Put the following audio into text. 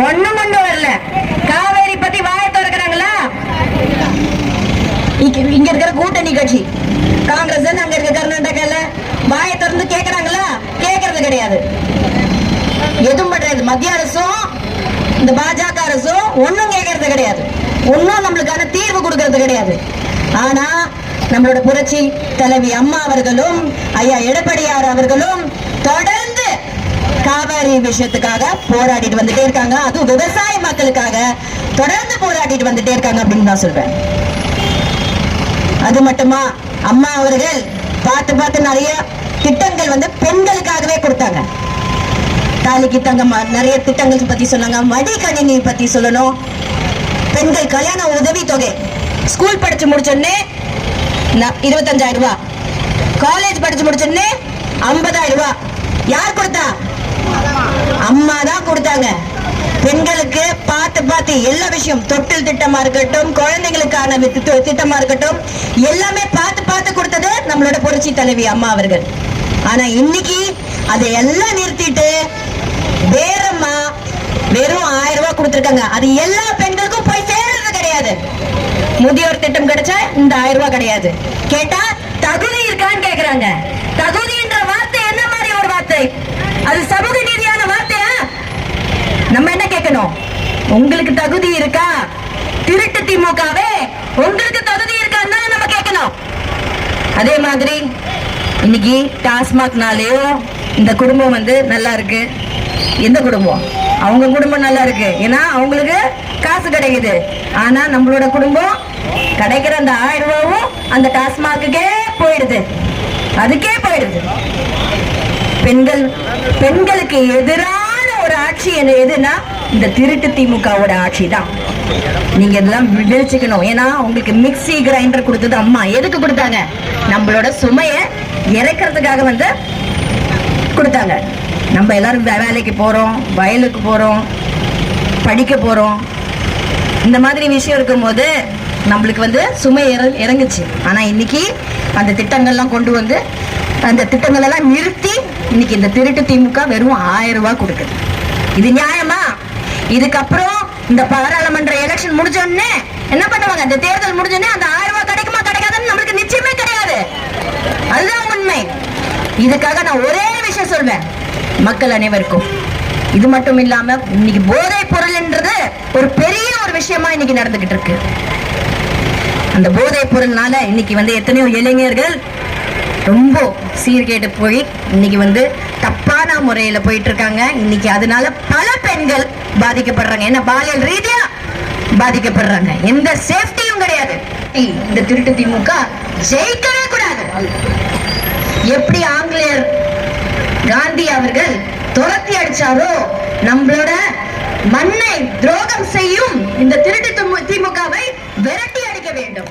ஒண்ணும் கொண்டு வரல. காவேரி பத்தி வாய திறக்கிறாங்களா? இங்க இருக்கிற கூட்டணி கட்சி காங்கிரஸ் அங்க இருக்க கர்நாடகால? வாய திறந்து கேக்குறாங்களா? கேக்குறது கிடையாது. எதுவும் பண்றது. மத்திய அரசும் இந்த பாஜக அரசும் ஒண்ணும் கேட்கறது கிடையாது. ஒன்னும் நம்மளுக்கான தீர்வு கொடுக்கறது கிடையாது. ஆனா நம்மளோட புரட்சி தலைவி அம்மா அவர்களும் ஐயா எடப்பாடியார் அவர்களும் தொடர்ந்து வியாபாரி விஷயத்துக்காக போராடிட்டு வந்துட்டே இருக்காங்க. அதுவும் விவசாய மக்களுக்காக தொடர்ந்து போராடிட்டு வந்துட்டே இருக்காங்க அப்படின்னு தான் சொல்றேன். அது மட்டுமா? அம்மா அவர்கள் பார்த்து பார்த்து நிறைய திட்டங்கள் வந்து பெண்களுக்காகவே கொடுத்தாங்க. தாலிக்கு தங்க நிறைய திட்டங்கள் பத்தி சொன்னாங்க. மடிக்கணினி பத்தி சொல்லணும். பெண்கள் கல்யாண உதவி தொகை. ஸ்கூல் படிச்சு முடிச்சோடனே இருபத்தஞ்சாயிரம் ரூபாய். காலேஜ் படிச்சு முடிச்சோடனே ஐம்பதாயிரம் ரூபாய். யார் கொடுத்தா? அம்மா தான் கொடுத்தாங்க. பெண்களுக்கு பார்த்து பார்த்து எல்லா விஷயம் தொட்டில் திட்டமா இருக்கட்டும் குழந்தைகளுக்கான திட்டமா இருக்கட்டும் எல்லாமே பார்த்து பார்த்து கொடுத்தது நம்மளோட புரட்சி தலைவி அம்மா அவர்கள். ஆனா இன்னைக்கு அதை எல்லாம் நிறுத்திட்டு வேறம்மா வெறும் ஆயிரம் ரூபாய் கொடுத்துருக்காங்க. அது எல்லா பெண்களுக்கும் போய் சேர்றது கிடையாது. முதியோர் திட்டம் கிடைச்சா இந்த ஆயிரம் ரூபாய் கிடையாது. கேட்டா தகுதி இருக்கான்னு கேக்குறாங்க. தகுதின்ற வார்த்தை என்ன மாதிரி ஒரு வார்த்தை? அது என்ன உங்களுக்கு தகுதி இருக்கா? திருட்டு திமுகவே உங்களுக்கு தகுதி இருக்கான்னு நம்ம கேட்கணும். அதே மாதிரி இன்னைக்கு டாஸ்மாக்னாலேயோ இந்த குடும்பம் வந்து நல்லா இருக்கு. எந்த குடும்பம்? அவங்க குடும்பம் நல்லா இருக்கு. ஏன்னா அவங்களுக்கு காசு கிடைக்குது. ஆனா நம்மளோட குடும்பம் கிடைக்கிற அந்த ஆயிரம் ரூபாவும் அந்த டாஸ்மாக்குக்கே போயிடுது. அதுக்கே போயிடுது. பெண்கள் பெண்களுக்கு எதிராக ஒரு ஆட்சி என்ன எதுனா இந்த திருட்டு திமுகவோட ஆட்சி தான் நீங்க இதெல்லாம் விழிச்சுக்கணும் ஏன்னா உங்களுக்கு மிக்ஸி கிரைண்டர் கொடுத்தது அம்மா. எதுக்கு கொடுத்தாங்க? நம்மளோட சுமைய இறக்கிறதுக்காக வந்து கொடுத்தாங்க. நம்ம எல்லாரும் வே- வேலைக்கு போறோம் வயலுக்கு போறோம் படிக்க போறோம். இந்த மாதிரி விஷயம் இருக்கும்போது நம்மளுக்கு வந்து சுமை இற- இறங்குச்சு. ஆனா இன்னைக்கு அந்த திட்டங்கள்லாம் கொண்டு வந்து அந்த திட்டங்கள் எல்லாம் நிறுத்தி இன்னைக்கு இந்த திருட்டு திமுக வெறும் ஆயிரம் ரூபாய் கொடுக்குது. இது நியாயமா? இதுக்கப்புறம் இந்த பாராளுமன்ற எலெக்ஷன் முடிஞ்ச உடனே என்ன பண்ணுவாங்க? இந்த தேர்தல் முடிஞ்ச உடனே அந்த ஆயிரம் ரூபாய் கிடைக்குமா கிடைக்காதுன்னு நம்மளுக்கு நிச்சயமே கிடையாது. அதுதான் உண்மை. இதுக்காக நான் ஒரே விஷயம் சொல்வேன். மக்கள் அனைவருக்கும். இது மட்டும் இல்லாம இன்னைக்கு போதை பொருள்ன்றது ஒரு பெரிய ஒரு விஷயமா இன்னைக்கு நடந்துகிட்டு இருக்கு. அந்த போதை பொருள்னால இன்னைக்கு வந்து எத்தனையோ இளைஞர்கள் ரொம்ப சீர்கேட்டு போய் இன்னைக்கு வந்து முறையில போயிட்டு இருக்காங்க இன்னைக்கு அதனால பல பெண்கள் பாதிக்கப்படுறாங்க. என்ன பாலியல் ரீதியா பாதிக்கப்படுறாங்க. எந்த சேஃப்டியும் கிடையாது. இந்த திருட்டு திமுக ஜெயிக்கவே கூடாது. எப்படி ஆங்கிலேயர் காந்தி அவர்கள் துரத்தி அடிச்சாரோ நம்மளோட மண்ணை துரோகம் செய்யும் இந்த திருட்டு திமுகவை விரட்டி அடிக்க வேண்டும்.